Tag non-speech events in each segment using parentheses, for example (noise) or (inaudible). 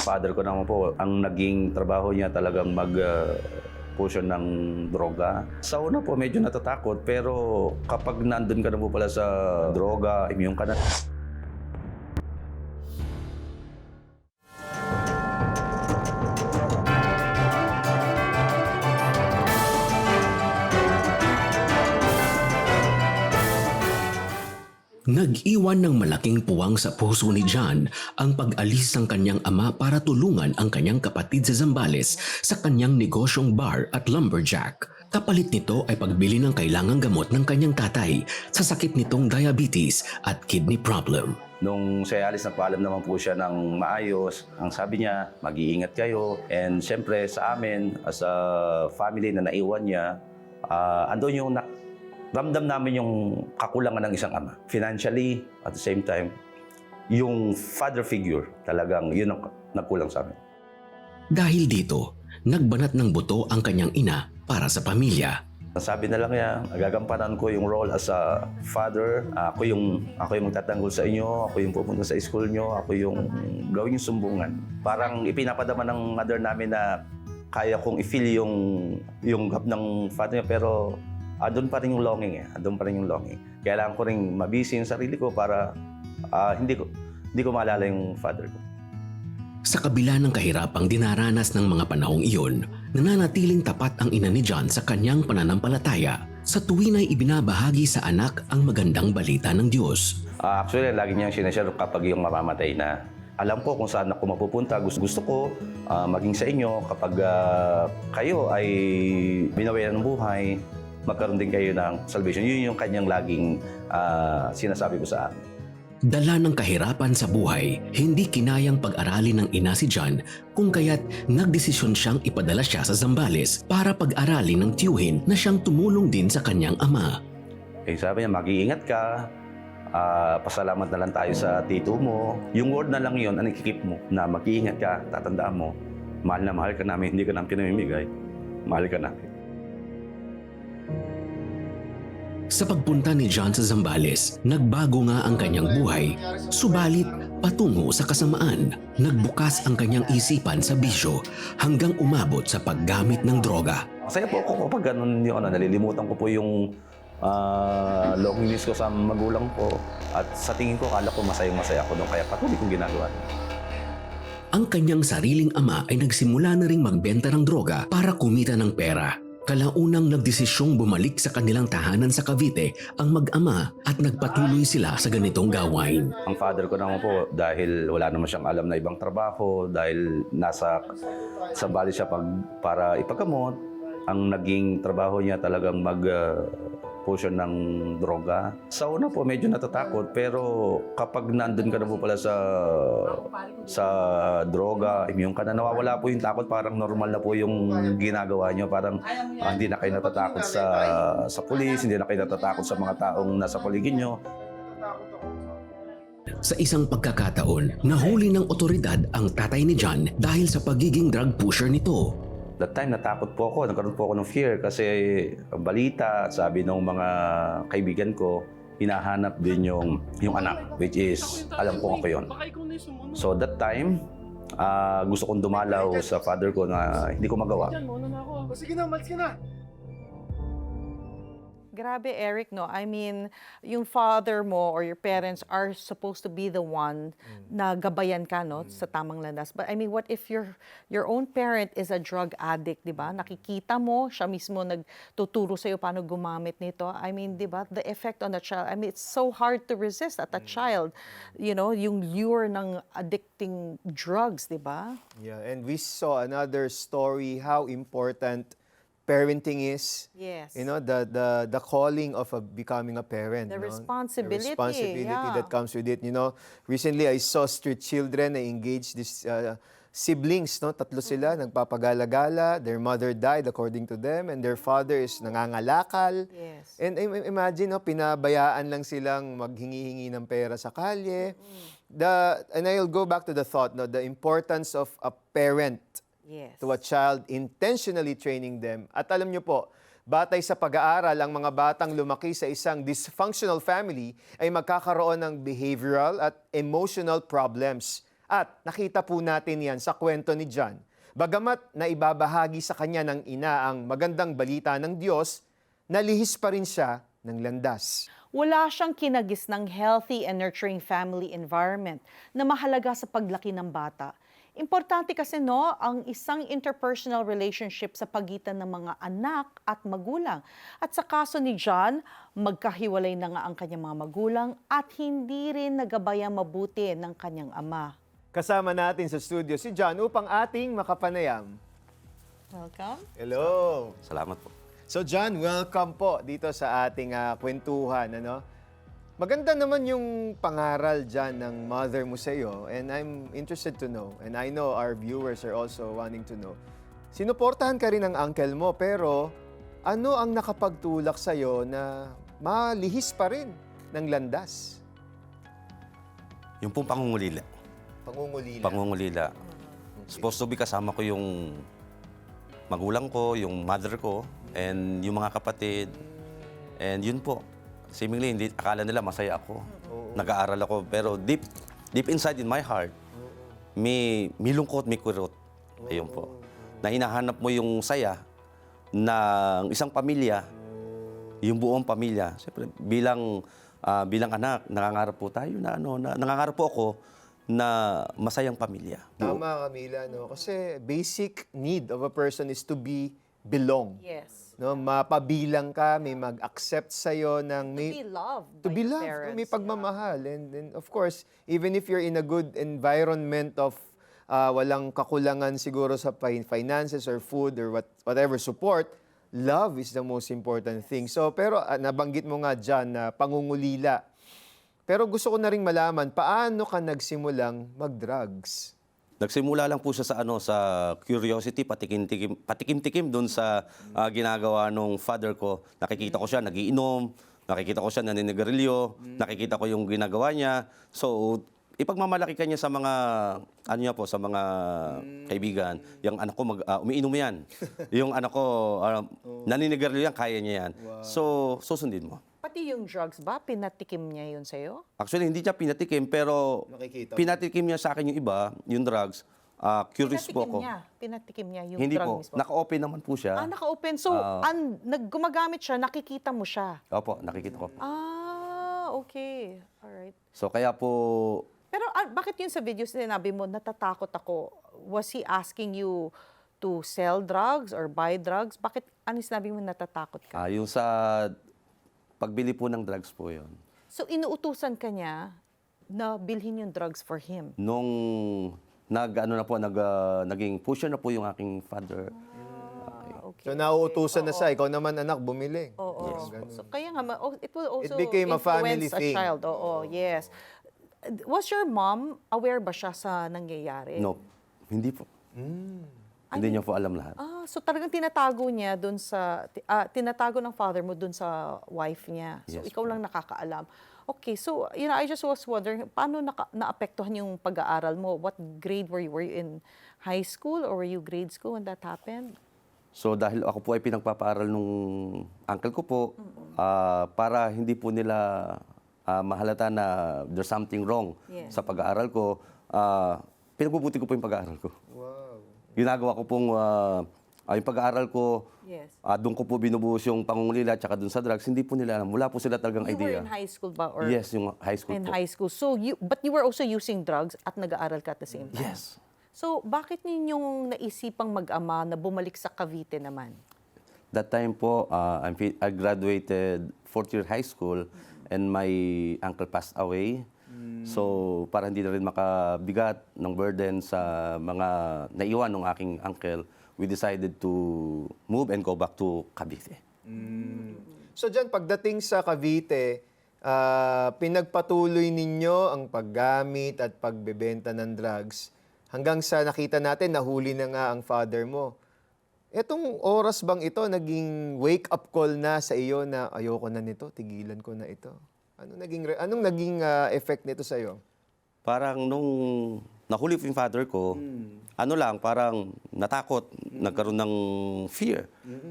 Father ko naman po, ang naging trabaho niya talagang mag uh, ng droga. Sa una po, medyo natatakot. Pero kapag nandun ka na po pala sa droga, immune ka na. Nag-iwan ng malaking puwang sa puso ni John ang pag-alis ng kanyang ama para tulungan ang kanyang kapatid sa Zambales sa kanyang negosyong bar at lumberjack. Kapalit nito ay pagbili ng kailangang gamot ng kanyang tatay sa sakit nitong diabetes at kidney problem. Nung siya alis, nagpaalam naman po siya ng maayos. Ang sabi niya, mag-iingat kayo. And siyempre sa amin, as a family na naiwan niya, ah, andun yung na- ramdam namin yung kakulangan ng isang ama. Financially, at the same time, yung father figure, talagang yun ang nagkulang sa amin. Dahil dito, nagbanat ng buto ang kanyang ina para sa pamilya. Sabi na lang niya, gagampanan ko yung role as a father. Ako yung, ako yung magtatanggol sa inyo, ako yung pupunta sa school nyo, ako yung gawin yung sumbungan. Parang ipinapadama ng mother namin na kaya kong i-feel yung, yung gap ng father niya, pero andun pa rin yung longing eh. Andun pa rin yung longing. Kailangan ko rin mabisi yung sarili ko para ah, hindi ko hindi ko maalala yung father ko. Sa kabila ng kahirapang dinaranas ng mga panahong iyon, nananatiling tapat ang ina ni John sa kanyang pananampalataya sa tuwin ay ibinabahagi sa anak ang magandang balita ng Diyos. Ah, actually, lagi niyang sinashare kapag yung mamamatay na. Alam ko kung saan ako mapupunta. Gusto, gusto ko ah, maging sa inyo kapag ah, kayo ay binawayan ng buhay, magkaroon din kayo ng salvation. Yun yung kanyang laging ah, sinasabi ko sa akin. Dala ng kahirapan sa buhay, hindi kinayang pag-aralin ng ina si John kung kaya't nagdesisyon siyang ipadala siya sa Zambales para pag-aralin ng tiyuhin na siyang tumulong din sa kanyang ama. Eh, sabi niya, mag-iingat ka. Ah, pasalamat na lang tayo sa tito mo. Yung word na lang yun, ang ikikip mo, na mag-iingat ka, tatandaan mo, mahal na mahal ka namin, hindi ka namin pinamimigay. Mahal ka namin. Sa pagpunta ni John sa Zambales, nagbago nga ang kanyang buhay, subalit patungo sa kasamaan. Nagbukas ang kanyang isipan sa bisyo hanggang umabot sa paggamit ng droga. Masaya po ako kapag ganun yung ano, nalilimutan ko po yung ah, loneliness ko sa magulang ko. At sa tingin ko, kala ko masayang-masaya ako doon. Kaya patuloy kong ginagawa. Ang kanyang sariling ama ay nagsimula na ring magbenta ng droga para kumita ng pera. Kalaunang nagdesisyong bumalik sa kanilang tahanan sa Cavite ang mag-ama at nagpatuloy sila sa ganitong gawain. Ang father ko naman po, dahil wala naman siyang alam na ibang trabaho, dahil nasa sa bali siya pag, para ipagamot, ang naging trabaho niya talagang mag uh, push ng droga. Sa una po, medyo natatakot, pero kapag nandun ka na po pala sa sa droga, immune ka na, nawawala po yung takot, parang normal na po yung ginagawa niyo. Parang ah, hindi na kayo natatakot sa sa pulis, hindi na kayo natatakot sa mga taong nasa paligid niyo. Sa isang pagkakataon, nahuli ng otoridad ang tatay ni John dahil sa pagiging drug pusher nito. That time, natakot po ako. Nagkaroon po ako ng fear kasi balita, sabi ng mga kaibigan ko, hinahanap din yung, yung anak, which is, alam ko ako yun. So that time, ah, gusto kong dumalaw sa father ko na hindi ko magawa. Sige na, malis ka na. Grabe, Eric, no? I mean, yung father mo or your parents are supposed to be the one na gabayan ka, no? Sa tamang landas. But I mean, what if your your own parent is a drug addict, di ba? Nakikita mo, siya mismo nagtuturo sa'yo paano gumamit nito. I mean, di ba? The effect on the child. I mean, it's so hard to resist at a child. You know, yung lure ng addicting drugs, di ba? Yeah, and we saw another story how important parenting is. Yes. You know, the the the calling of a, becoming a parent. The no? responsibility, The responsibility yeah. that comes with it. You know, recently I saw street children na engage this uh, siblings, no? Tatlo sila, Mm-hmm. nagpapagala-gala. Their mother died according to them and their father is nangangalakal. Yes. And im- imagine, no, pinabayaan lang silang maghingi-hingi ng pera sa kalye. The, and I'll go back to the thought, no, the importance of a parent Yes. to a child, intentionally training them. At alam nyo po, batay sa pag-aaral, ang mga batang lumaki sa isang dysfunctional family ay magkakaroon ng behavioral at emotional problems At nakita po natin yan sa kwento ni John. Bagamat na ibabahagi sa kanya ng ina ang magandang balita ng Diyos, nalihis pa rin siya ng landas. Wala siyang kinagis ng healthy and nurturing family environment na mahalaga sa paglaki ng bata. Importante kasi no, ang isang interpersonal relationship sa pagitan ng mga anak at magulang. At sa kaso ni John, magkahiwalay na nga ang kanyang mga magulang at hindi rin nagabayang mabuti ng kanyang ama. Kasama natin sa studio si John upang ating makapanayam. Welcome. Hello! Salamat po. So John, welcome po dito sa ating ah, kwentuhan. Ano? Maganda naman yung pangaral dyan ng mother mo sa iyo and I'm interested to know and I know our viewers are also wanting to know. Sinuportahan ka rin ng uncle mo pero ano ang nakapagtulak sa iyo na malihis pa rin ng landas? Yung pong pangungulila. Pangungulila. Pangungulila. Supposed to be kasama ko yung magulang ko, yung mother ko, and yung mga kapatid. And yun po. Seemingly, hindi, akala nila masaya ako. Nag-aaral ako. Pero deep, deep inside in my heart, may, may lungkot, may kurot. Ayun po. Na hinahanap mo yung saya ng isang pamilya, yung buong pamilya. Siyempre, bilang ah, bilang anak, nangangarap po tayo na ano, na, nangangarap po ako na masayang pamilya. Tama Camila no kasi basic need of a person is to be belong. Yes. No, mapabilang ka, may mag-accept sa ng may Be loved to be loved, parents. may pagmamahal. And, and of course, even if you're in a good environment of uh, walang kakulangan siguro sa fi- finances or food or what, whatever support, love is the most important thing. So, pero uh, nabanggit mo nga dyan na pangungulila. Pero gusto ko na rin malaman, paano ka nagsimulang mag-drugs? Nagsimula lang po siya sa ano sa curiosity patikim-tikim patikim-tikim doon sa ah, ginagawa nung father ko. Nakikita ko siya nagiinom, nakikita ko siya naninigarilyo, nakikita ko yung ginagawa niya. So ipagmamalaki ka niya sa mga ano niya po sa mga kaibigan. Yung anak ko mag ah, umiinom yan. yung anak ko ah, naninigarilyo yan, kaya niya yan. So susundin mo. Pati yung drugs ba, pinatikim niya yun sa'yo? Actually, hindi niya pinatikim, pero Nakikita mo. pinatikim niya sa akin yung iba, yung drugs. Ah, curious po Pinatikim ako. niya. Pinatikim niya yung Hindi drug po. mismo. Naka-open naman po siya. ah, naka-open. So, Ah. an, nag, gumagamit siya, nakikita mo siya. Opo, nakikita ko. po. Ah, okay. Alright. So kaya po, Pero ah, bakit yun sa video sinabi mo, natatakot ako? Was he asking you to sell drugs or buy drugs? Bakit, ano sinabi mo natatakot ka? ah, yung sa pagbili po ng drugs po yon. So, inuutusan ka niya na bilhin yung drugs for him. Nung nag, ano na po, nag, ah, naging pusher na po yung aking father. Ah, okay. So nauutusan na siya, ikaw naman anak, bumili. Oo. Ganun. So, kaya nga, ma- oh, it will also became a family influence a thing. child. Oo, yes. Was your mom, aware ba siya sa nangyayari? No, hindi po. Hmm. Hindi niya po alam lahat. So talagang tinatago niya doon sa ah, tinatago ng father mo doon sa wife niya. So Yes ikaw lang nakakaalam. Okay, so you know, I just was wondering paano naka, naapektuhan yung pag-aaral mo? What grade were you? Were you in high school or were you grade school when that happened? So dahil ako po ay pinagpapaaral nung uncle ko po, ah, para hindi po nila ah, mahalata na there's something wrong Yes. sa pag-aaral ko, uh, pinagbubuti ko po yung pag-aaral ko. Wow. Ginagawa ko pong ah, ah, yung pag-aaral ko, Yes. ah, doon ko po binubuhos yung pangungulila at saka doon sa drugs, hindi po nila alam. Wala po sila talagang You were idea. in high school ba or Yes, yung high school in po. high school. So you but you were also using drugs at nag-aaral ka at the same time. Yes. So bakit ninyong naisipang mag-ama na bumalik sa Cavite naman? That time po, ah, I'm I graduated fourth year high school and my uncle passed away. So, para hindi na rin makabigat ng burden sa mga naiwan ng aking uncle, we decided to move and go back to Cavite. So dyan, pagdating sa Cavite, ah, pinagpatuloy ninyo ang paggamit at pagbebenta ng drugs hanggang sa nakita natin, nahuli na nga ang father mo. Etong oras bang ito naging wake-up call na sa iyo na ayoko na nito, tigilan ko na ito? Ano naging anong naging ah, effect nito sa iyo? Parang nung nahuli po yung father ko, ano lang, parang natakot, nagkaroon ng fear.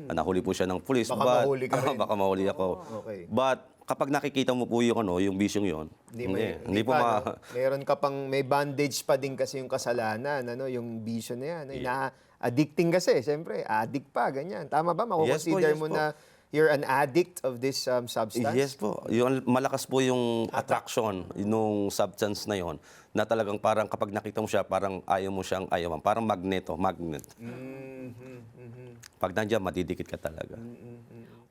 Nahuli po siya ng police. Baka but- mahuli ka (laughs) rin. baka mahuli ako. Okay. But kapag nakikita mo po yung ano, yung bisyong yon, Hindi, hindi, may- hindi, po pa, ma... no? (laughs) Meron ka pang, may bandage pa din kasi yung kasalanan, ano, yung vision na yan. Na, addicting kasi, siyempre, addict pa, ganyan. Tama ba? Mako-consider yes mo po. na you're an addict of this um, substance? Yes po. Yung malakas po yung attraction nung substance na yon na talagang parang kapag nakita mo siya, parang ayaw mo siyang ayaw mo. Parang magneto, magnet. Pag nandiyan, madidikit ka talaga.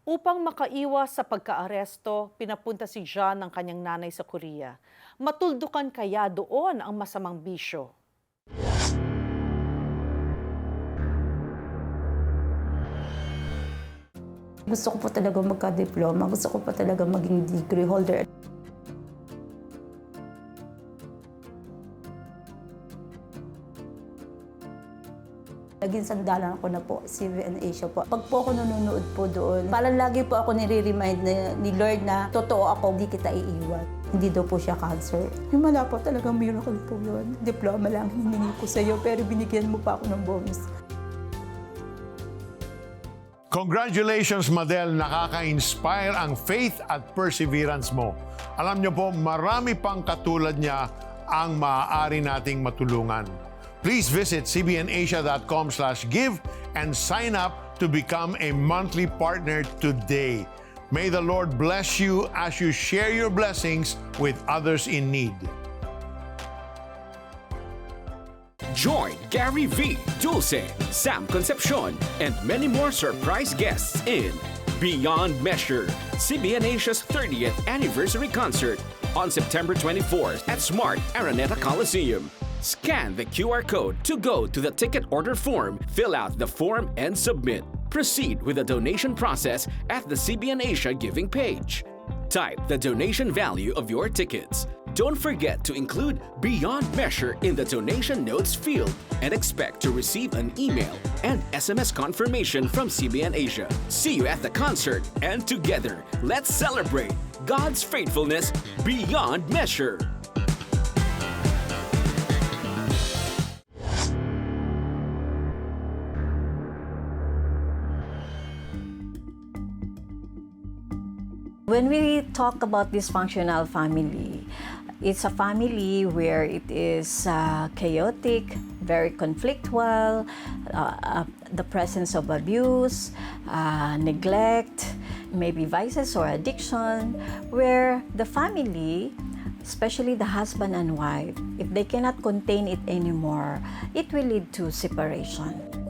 Upang makaiwas sa pagkaaresto, pinapunta si John ng kanyang nanay sa Korea. Matuldukan kaya doon ang masamang bisyo. Gusto ko po talaga magka-diploma. Gusto ko po talaga maging degree holder. Naging sandalan ako na po, CVN Asia po. Pag po ako nanonood po doon, parang lagi po ako nire-remind na, ni Lord na totoo ako, hindi kita iiwan. Hindi daw po siya cancer. Yung wala po talagang miracle po yun. Diploma lang hiningi ko sa'yo, pero binigyan mo pa ako ng bonus. Congratulations, Madel. Nakaka-inspire ang faith at perseverance mo. Alam niyo po, marami pang katulad niya ang maaari nating matulungan. Please visit cbnasia.com slash give and sign up to become a monthly partner today. May the Lord bless you as you share your blessings with others in need. Join Gary V, Dulce, Sam Concepcion, and many more surprise guests in Beyond Measure, CBN Asia's 30th anniversary concert on September 24th at Smart Araneta Coliseum. Scan the QR code to go to the ticket order form, fill out the form, and submit. Proceed with the donation process at the CBN Asia giving page. Type the donation value of your tickets. Don't forget to include Beyond Measure in the donation notes field and expect to receive an email and SMS confirmation from CBN Asia. See you at the concert and together, let's celebrate God's faithfulness beyond measure. When we talk about dysfunctional family, it's a family where it is uh, chaotic, very conflictual, uh, uh, the presence of abuse, uh, neglect, maybe vices or addiction, where the family, especially the husband and wife, if they cannot contain it anymore, it will lead to separation.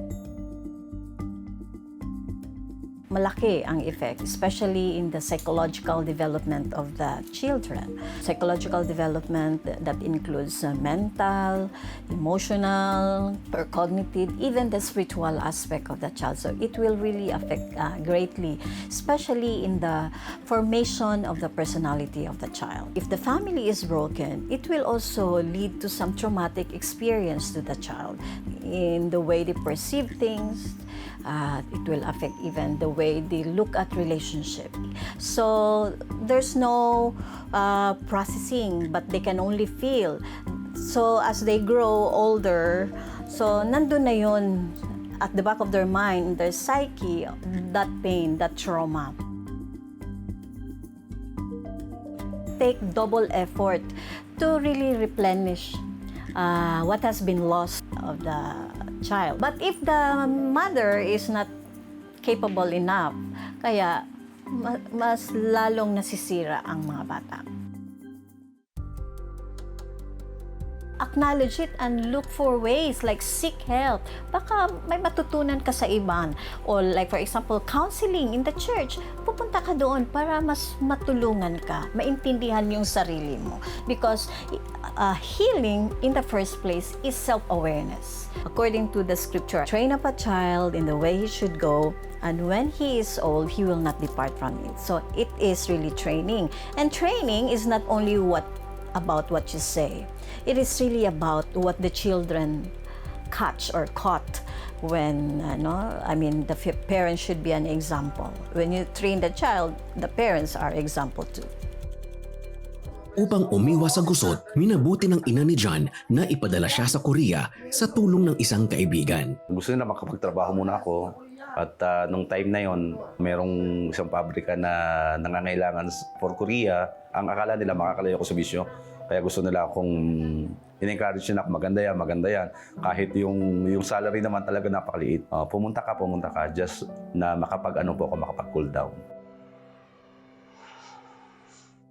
Malaki ang effect, especially in the psychological development of the children. Psychological development that includes uh, mental, emotional, cognitive, even the spiritual aspect of the child. So it will really affect uh, greatly, especially in the formation of the personality of the child. If the family is broken, it will also lead to some traumatic experience to the child in the way they perceive things, uh, it will affect even the way they look at relationship. So there's no uh, processing, but they can only feel. So as they grow older, so nandun na yun at the back of their mind, their psyche, that pain, that trauma. Take double effort to really replenish uh, what has been lost of the child. But if the mother is not capable enough, kaya ma- mas lalong nasisira ang mga bata. Acknowledge it and look for ways like seek help. Baka may matutunan ka sa iban. Or like for example, counseling in the church. Pupunta ka doon para mas matulungan ka, maintindihan yung sarili mo. Because uh, healing in the first place is self-awareness. According to the scripture, train up a child in the way he should go, and when he is old, he will not depart from it. So it is really training. And training is not only what about what you say. It is really about what the children catch or caught when ano I mean the parents should be an example. When you train the child, the parents are example too. Upang umiwas sa gusot, minabuti ng ina ni John na ipadala siya sa Korea sa tulong ng isang kaibigan. Gusto nila makapagtrabaho muna ako At ah, nung time na yon, merong isang pabrika na nangangailangan for Korea. Ang akala nila makakalayo ko sa bisyo. Kaya gusto nila akong in-encourage nila maganda yan, maganda yan. Kahit yung, yung salary naman talaga napakaliit. Ah, pumunta ka, pumunta ka. Just na makapag ano po ako, makapag cool down.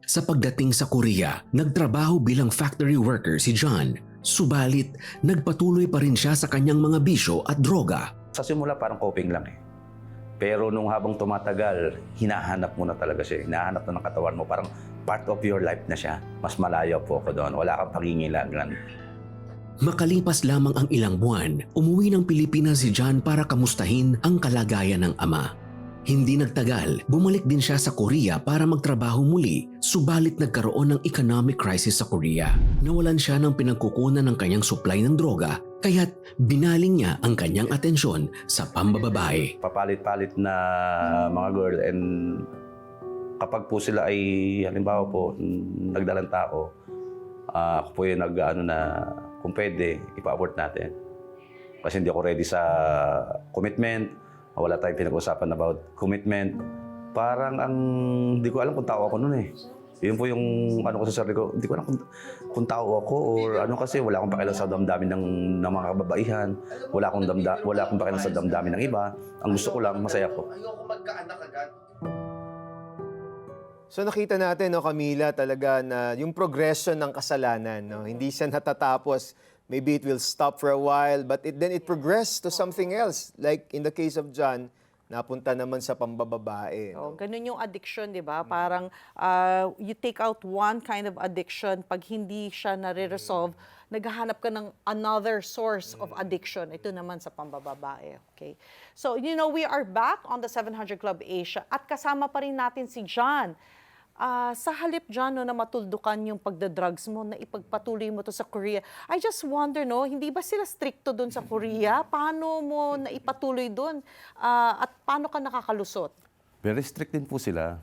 Sa pagdating sa Korea, nagtrabaho bilang factory worker si John. Subalit, nagpatuloy pa rin siya sa kanyang mga bisyo at droga. Sa simula parang coping lang eh. Pero nung habang tumatagal, hinahanap mo na talaga siya. Hinahanap na ng katawan mo. Parang part of your life na siya. Mas malayo po ako doon. Wala kang pangingilangan. Makalipas lamang ang ilang buwan, umuwi ng Pilipinas si John para kamustahin ang kalagayan ng ama. Hindi nagtagal, bumalik din siya sa Korea para magtrabaho muli, subalit nagkaroon ng economic crisis sa Korea. Nawalan siya ng pinagkukunan ng kanyang supply ng droga, kaya't binaling niya ang kanyang atensyon sa pambababae. Papalit-palit na mga girl and kapag po sila ay halimbawa po nagdalang tao, ah, ako po yung nag ano na kung pwede, ipa-abort natin. Kasi hindi ako ready sa commitment. Wala tayong pinag-usapan about commitment. Parang ang, hindi ko alam kung tao ako noon eh. Yun po yung ano ko sa sarili ko, hindi ko alam kung, kung tao ako or ano kasi wala akong pakialam sa damdamin ng, ng mga kababaihan. Wala akong, damda, wala akong pakialam sa damdamin ng iba. Ang gusto ko lang, masaya ko. So nakita natin, no, Camila, talaga na yung progression ng kasalanan, no, hindi siya natatapos. Maybe it will stop for a while, but it, then it progressed to something else. Like in the case of John, napunta naman sa pambababae. Oh, No? ganun yung addiction, 'di ba? Parang ah, you take out one kind of addiction, pag hindi siya nare-resolve, naghahanap ka ng another source of addiction. Ito naman sa pambababae, okay? So, you know, we are back on the 700 Club Asia at kasama pa rin natin si John. Ah, sa halip John, no, na matuldukan yung pagda-drugs mo, na ipagpatuloy mo to sa Korea. I just wonder, no, hindi ba sila stricto doon sa Korea? Paano mo na ipatuloy doon? Ah, at paano ka nakakalusot? Very strict din po sila.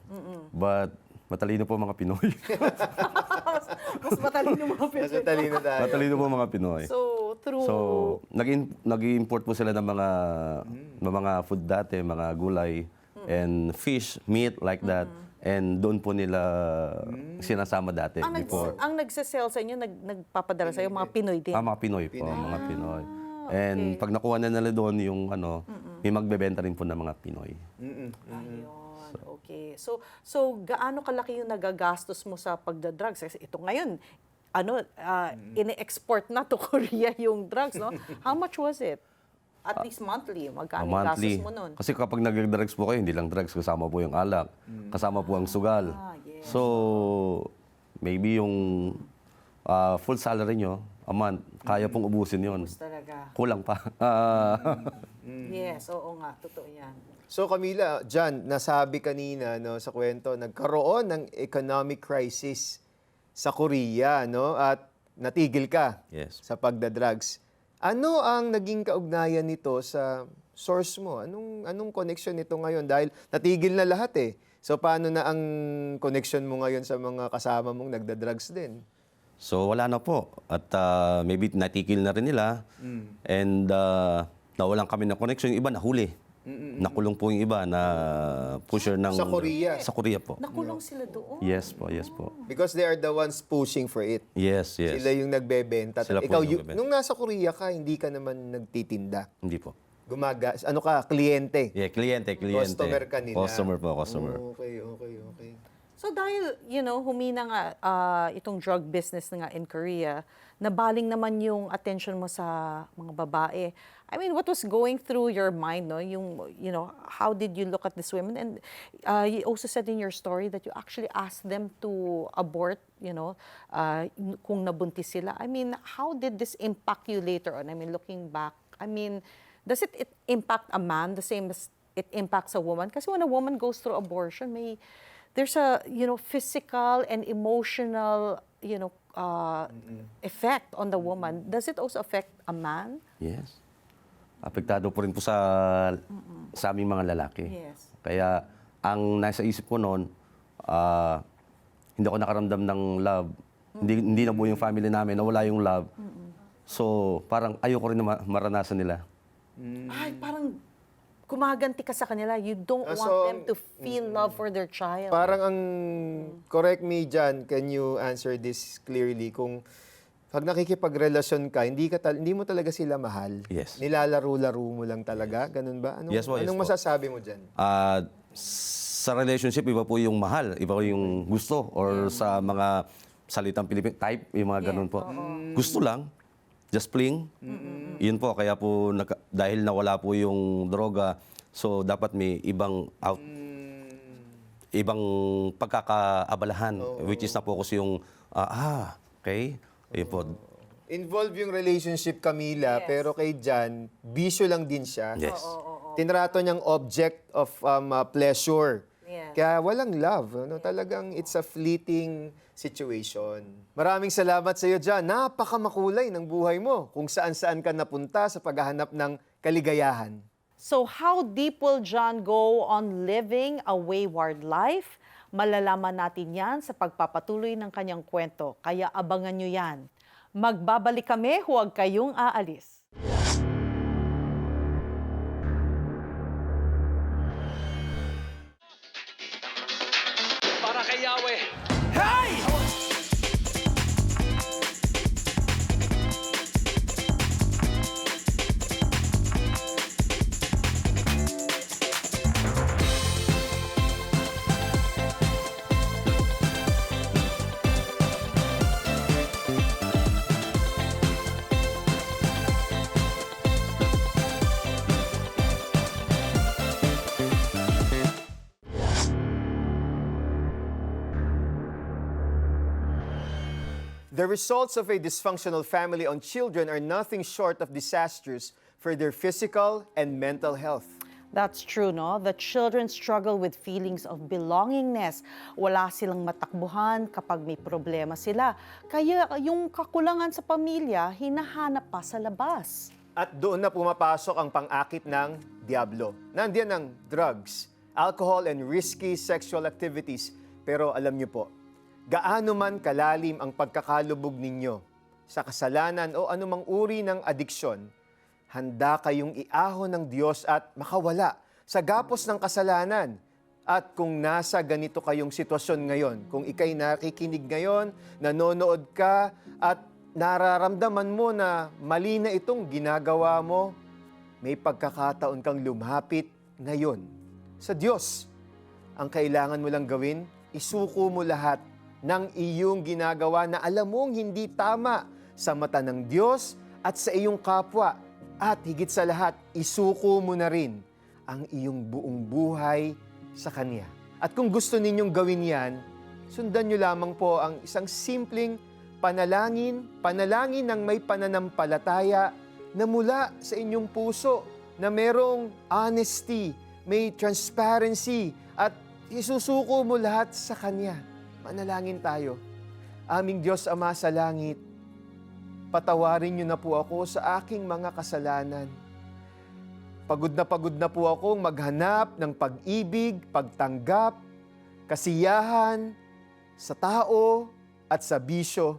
But matalino po mga Pinoy. (laughs) Mas matalino mga Mas matalino tayo. matalino po mga Pinoy. So, through... So, nag-in- nag-import po sila ng mga ng mga food dati, mga gulay and fish, meat like that. And doon po nila sinasama dati ang, nags- before. ang nagsasell sa inyo, nag, nagpapadala sa mga Pinoy din. Ah, mga Pinoy po, mga Pinoy. And pag nakuha na nila doon yung ano, may magbebenta rin po ng mga Pinoy. Ayun, okay. So, so gaano kalaki yung nagagastos mo sa pagda-drugs? Kasi ito ngayon, ano, ah, ini-export na to (laughs) Korea yung drugs, no? How much was it? At least monthly, magkano yung monthly. gastos mo nun? Kasi kapag nag-drugs po kayo, hindi lang drugs, kasama po yung alak, kasama po ang sugal. Ah, yes. So, maybe yung ah, full salary nyo, a month, kaya pong ubusin yon. Talaga. Kulang pa. Ah, (laughs) Yes, oo nga, totoo yan. So Camila, John, nasabi kanina no sa kwento, nagkaroon ng economic crisis sa Korea, no? At natigil ka yes. sa pagda-drugs. Ano ang naging kaugnayan nito sa source mo? Anong anong connection nito ngayon dahil natigil na lahat eh. So paano na ang connection mo ngayon sa mga kasama mong nagda-drugs din? So, wala na po. At ah, maybe natikil na rin nila. And uh, nawalan kami ng connection. Yung iba nahuli. Nakulong po yung iba na pusher ng... Sa Korea? Sa Korea po. Nakulong sila doon. Yes po, yes po. Because they are the ones pushing for it. Yes, yes. Sila yung nagbebenta. Sila po Ikaw, yung yu- nagbebenta. nung nasa Korea ka, hindi ka naman nagtitinda. Hindi po. Gumaga, ano ka, kliyente. Yeah, kliyente, kliyente. Customer ka nila. Customer po, customer. Okay, okay, okay. So dahil, you know, humina nga ah, itong drug business na nga in Korea, nabaling naman yung attention mo sa mga babae. I mean, what was going through your mind, no? Yung, you know, how did you look at these women? And uh, you also said in your story that you actually asked them to abort, you know, uh, kung nabuntis sila. I mean, how did this impact you later on? I mean, looking back, I mean, does it, it impact a man the same as it impacts a woman? Kasi when a woman goes through abortion, may there's a you know physical and emotional you know uh, effect on the woman. Does it also affect a man? Yes. Apektado po rin po sa sa aming mga lalaki. Yes. Kaya ang nasa isip ko noon, ah, hindi ako nakaramdam ng love. Hindi, hindi na buo yung family namin, nawala yung love. So, parang ayoko rin na ma- maranasan nila. Ay, parang gumaganti ka sa kanila. You don't Ah, want so, them to feel love for their child. Parang ang, correct me dyan, can you answer this clearly? Kung pag nakikipagrelasyon ka, hindi, ka tal- hindi mo talaga sila mahal. Yes. Nilalaro-laro mo lang talaga, ganun ba? Anong, Yes po, yes anong po. masasabi mo dyan? Ah, sa relationship, iba po yung mahal, iba po yung gusto, or sa mga salitang Pilipino, type, yung mga ganun po. Gusto lang, just fling. Yun po, kaya po, nagka- dahil nawala po yung droga, so dapat may ibang out, ibang pagkakaabalahan, which is na-focus yung, ah, ah, okay, yun po. Involve yung relationship, Camila, pero kay Jan, bisyo lang din siya. Yes. Tinrato niyang object of um, uh, pleasure. Yes. Kaya walang love. Ano? Talagang it's a fleeting situation. Maraming salamat sa iyo, Jan. Napakamakulay ng buhay mo kung saan-saan ka napunta sa paghahanap ng kaligayahan. So how deep will John go on living a wayward life? Malalaman natin yan sa pagpapatuloy ng kanyang kwento. Kaya abangan nyo yan. Magbabalik kami, huwag kayong aalis. The results of a dysfunctional family on children are nothing short of disastrous for their physical and mental health. That's true, no? The children struggle with feelings of belongingness. Wala silang matakbuhan kapag may problema sila. Kaya yung kakulangan sa pamilya, hinahanap pa sa labas. At doon na pumapasok ang pang-akit ng Diablo. Nandiyan ang drugs, alcohol, and risky sexual activities. Pero alam niyo po, gaano man kalalim ang pagkakalubog ninyo sa kasalanan o anumang uri ng adiksyon, handa kayong iahon ng Diyos at makawala sa gapos ng kasalanan. At kung nasa ganito kayong sitwasyon ngayon, kung ikay nakikinig ngayon, nanonood ka, at nararamdaman mo na mali na itong ginagawa mo, may pagkakataon kang lumapit ngayon sa Diyos. Ang kailangan mo lang gawin, isuko mo lahat ng iyong ginagawa na alam mong hindi tama sa mata ng Diyos at sa iyong kapwa. At higit sa lahat, isuko mo na rin ang iyong buong buhay sa Kanya. At kung gusto ninyong gawin yan, sundan nyo lamang po ang isang simpleng panalangin, panalangin ng may pananampalataya na mula sa inyong puso na merong honesty, may transparency, at isusuko mo lahat sa Kanya. Manalangin tayo. Aming Diyos Ama sa langit, patawarin niyo na po ako sa aking mga kasalanan. Pagod na pagod na po akong maghanap ng pag-ibig, pagtanggap, kasiyahan sa tao at sa bisyo.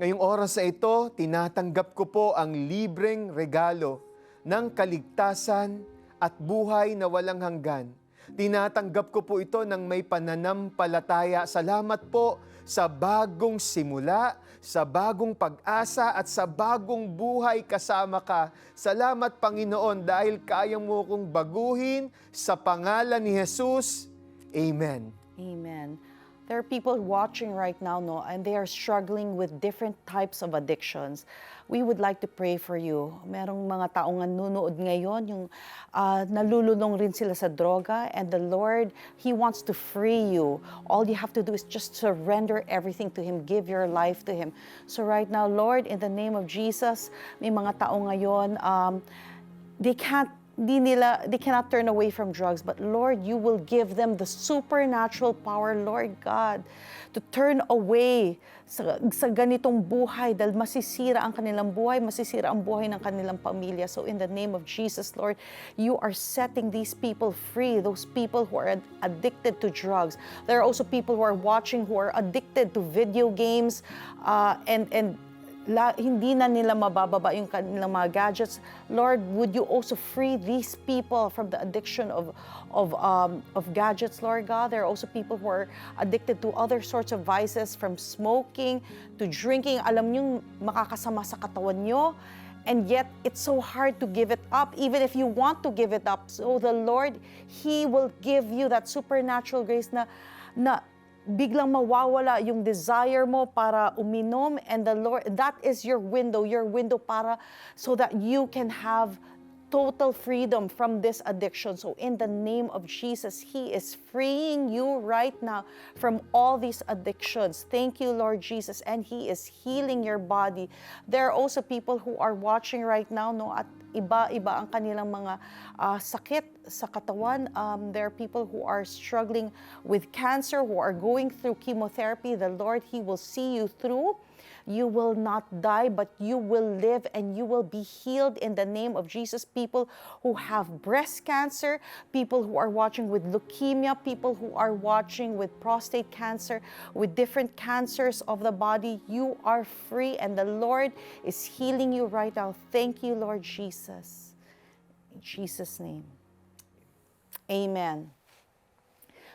Ngayong oras na ito, tinatanggap ko po ang libreng regalo ng kaligtasan at buhay na walang hanggan. Tinatanggap ko po ito ng may pananampalataya. Salamat po sa bagong simula, sa bagong pag-asa at sa bagong buhay kasama ka. Salamat Panginoon dahil kaya mo kong baguhin sa pangalan ni Jesus. Amen. Amen. There are people watching right now, no, and they are struggling with different types of addictions. We would like to pray for you. Merong mga taong nanonood ngayon, yung ah, nalulunong rin sila sa droga, and the Lord, He wants to free you. All you have to do is just surrender everything to Him, give your life to Him. So right now, Lord, in the name of Jesus, may mga tao ngayon, um, they can't di nila, they cannot turn away from drugs. But Lord, you will give them the supernatural power, Lord God, to turn away sa, sa ganitong buhay dahil masisira ang kanilang buhay, masisira ang buhay ng kanilang pamilya. So in the name of Jesus, Lord, you are setting these people free, those people who are ad- addicted to drugs. There are also people who are watching who are addicted to video games uh, and, and la, hindi na nila mabababa yung kanilang mga gadgets. Lord, would you also free these people from the addiction of of um, of gadgets, Lord God? There are also people who are addicted to other sorts of vices, from smoking to drinking. Alam niyo makakasama sa katawan niyo. And yet, it's so hard to give it up, even if you want to give it up. So the Lord, He will give you that supernatural grace na, na biglang mawawala yung desire mo para uminom and the Lord that is your window your window para so that you can have total freedom from this addiction so in the name of Jesus he is freeing you right now from all these addictions thank you Lord Jesus and he is healing your body there are also people who are watching right now no at iba-iba ang kanilang mga ah, sakit sa katawan. Um, there are people who are struggling with cancer, who are going through chemotherapy. The Lord, He will see you through. You will not die, but you will live and you will be healed in the name of Jesus. People who have breast cancer, people who are watching with leukemia, people who are watching with prostate cancer, with different cancers of the body, you are free and the Lord is healing you right now. Thank you, Lord Jesus. In Jesus' name. Amen.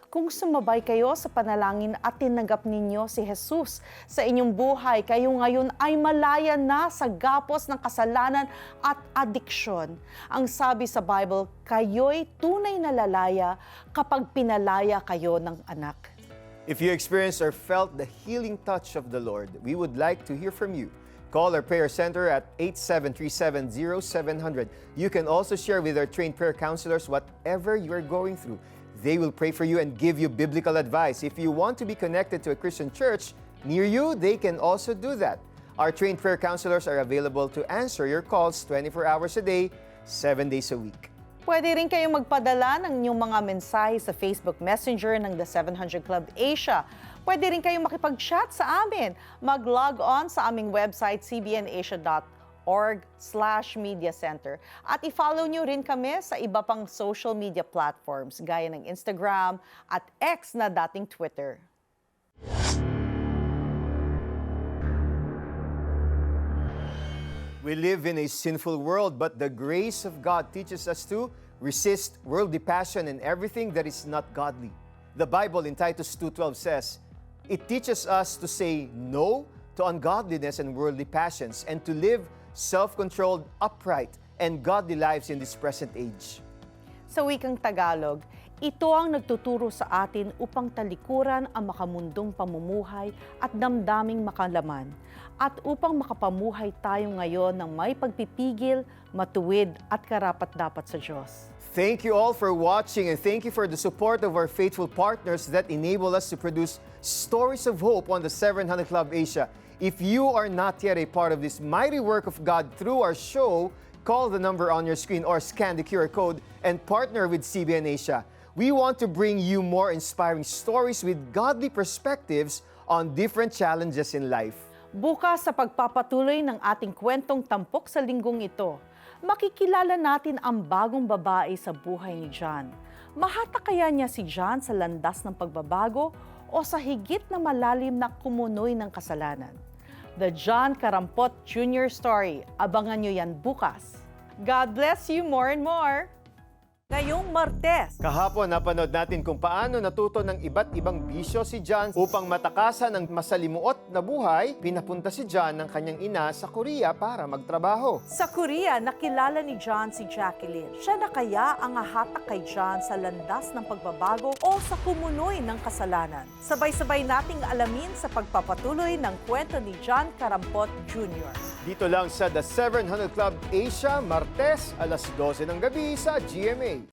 Kung sumabay kayo sa panalangin at tinanggap ninyo si Jesus sa inyong buhay, kayo ngayon ay malaya na sa gapos ng kasalanan at adiksyon. Ang sabi sa Bible, kayo'y tunay na lalaya kapag pinalaya kayo ng anak. If you experienced or felt the healing touch of the Lord, we would like to hear from you. Call our prayer center at 8737-0700. You can also share with our trained prayer counselors whatever you are going through. They will pray for you and give you biblical advice. If you want to be connected to a Christian church near you, they can also do that. Our trained prayer counselors are available to answer your calls 24 hours a day, 7 days a week. Pwede rin kayong magpadala ng inyong mga mensahe sa Facebook Messenger ng The 700 Club Asia. Pwede rin kayong makipag-chat sa amin. Mag-log on sa aming website cbnasia.org slash media center. At i-follow nyo rin kami sa iba pang social media platforms gaya ng Instagram at X na dating Twitter. We live in a sinful world, but the grace of God teaches us to resist worldly passion and everything that is not godly. The Bible in Titus 2:12 says, it teaches us to say no to ungodliness and worldly passions and to live self-controlled, upright, and godly lives in this present age. Sa wikang Tagalog, ito ang nagtuturo sa atin upang talikuran ang makamundong pamumuhay at damdaming makalaman at upang makapamuhay tayo ngayon ng may pagpipigil, matuwid at karapat-dapat sa Diyos. Thank you all for watching and thank you for the support of our faithful partners that enable us to produce stories of hope on the 700 Club Asia. If you are not yet a part of this mighty work of God through our show, call the number on your screen or scan the QR code and partner with CBN Asia. We want to bring you more inspiring stories with godly perspectives on different challenges in life. Bukas sa pagpapatuloy ng ating kwentong tampok sa linggong ito, makikilala natin ang bagong babae sa buhay ni John. Mahata kaya niya si John sa landas ng pagbabago o sa higit na malalim na kumunoy ng kasalanan? The John Karampot Jr. Story. Abangan nyo yan bukas. God bless you more and more! Ngayong Martes, Kahapon, napanood natin kung paano natuto ng iba't ibang bisyo si John upang matakasan ng masalimuot na buhay. Pinapunta si John ng kanyang ina sa Korea para magtrabaho. Sa Korea, nakilala ni John si Jacqueline. Siya na kaya ang hahatak kay John sa landas ng pagbabago o sa kumunoy ng kasalanan. Sabay-sabay nating alamin sa pagpapatuloy ng kwento ni John Karampot Jr. Dito lang sa The 700 Club Asia, Martes, alas 12 ng gabi sa GMA.